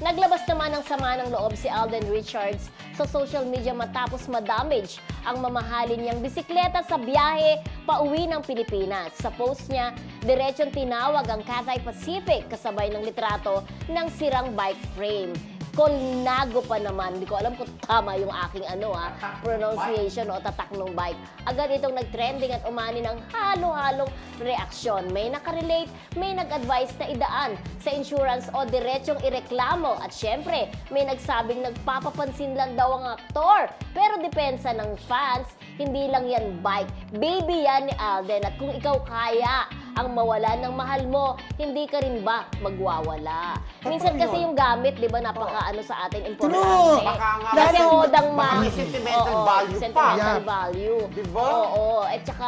Naglabas naman ng sama ng loob si Alden Richards sa social media matapos madamage ang mamahalin niyang bisikleta sa biyahe pauwi ng Pilipinas. Sa post niya, diretsong tinawag ang Cathay Pacific kasabay ng litrato ng sirang bike frame. Colnago pa naman. Hindi ko alam kung tama yung aking ano ha, pronunciation o tatak ng bike. Agad itong nag-trending at umani ng halo-halong reaksyon. May nakarelate, may nag-advise na idaan sa insurance o diretsong ireklamo. At syempre, may nagsabing nagpapapansin lang daw ang aktor. Pero depensa ng fans, hindi lang yan bike. Baby yan ni Alden. At kung ikaw kaya ang mawala ng mahal mo, hindi ka rin ba magwawala? Minsan kasi yun. yung gamit, di ba, napaka ano sa atin, importante. True. Baka nga- Kasi hodang baka man. may sentimental Oo, value pa. Sentimental Yeah. value. Di ba? Oo. At saka,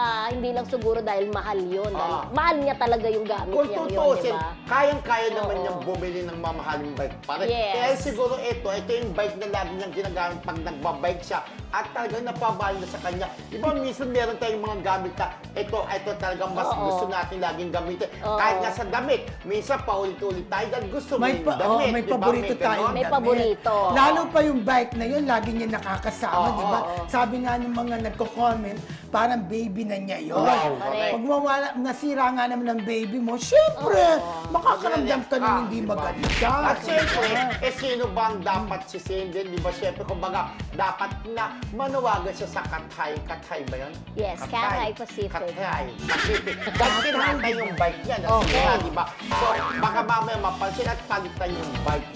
hindi lang siguro dahil mahal yun. Dahil Ah. mahal niya talaga yung gamit Kung niya yun, di tutusin, ba? kayang-kaya naman Oo. niyang bumili ng mamahaling bike pa rin. Yes. Kaya siguro ito, ito yung bike na lagi niyang ginagamit pag nagbabike siya at talagang napabali na sa kanya. Iba minsan meron tayong mga gamit na ito, ito talagang mas Oo. gusto natin laging gamitin. Oo. Kahit nga sa damit, minsan paulit-ulit tayo dahil gusto mo May, yung pa, damit. oh, may di ba? paborito ganon. tayo. May paborito. Lalo pa yung bike na yun, lagi niya nakakasama, Oo, di ba? oo. Sabi nga ng mga nagko-comment, parang baby na niya yun. Oo, correct. Pag mawala, nasira nga naman ng baby mo, syempre, makakaramdam ka ng Ah, hindi di ba? maganda. At syempre, eh sino ba ang dapat si Cindy? Di ba syempre, kumbaga, dapat na manawagan siya sa Kathay. Kathay ba yun? Yes, Cathay Pacific. Kathay Pacific. Dahil tinatay yung bike niya. Okay. Di ba? So, baka mamaya mapansin at palitan yung bike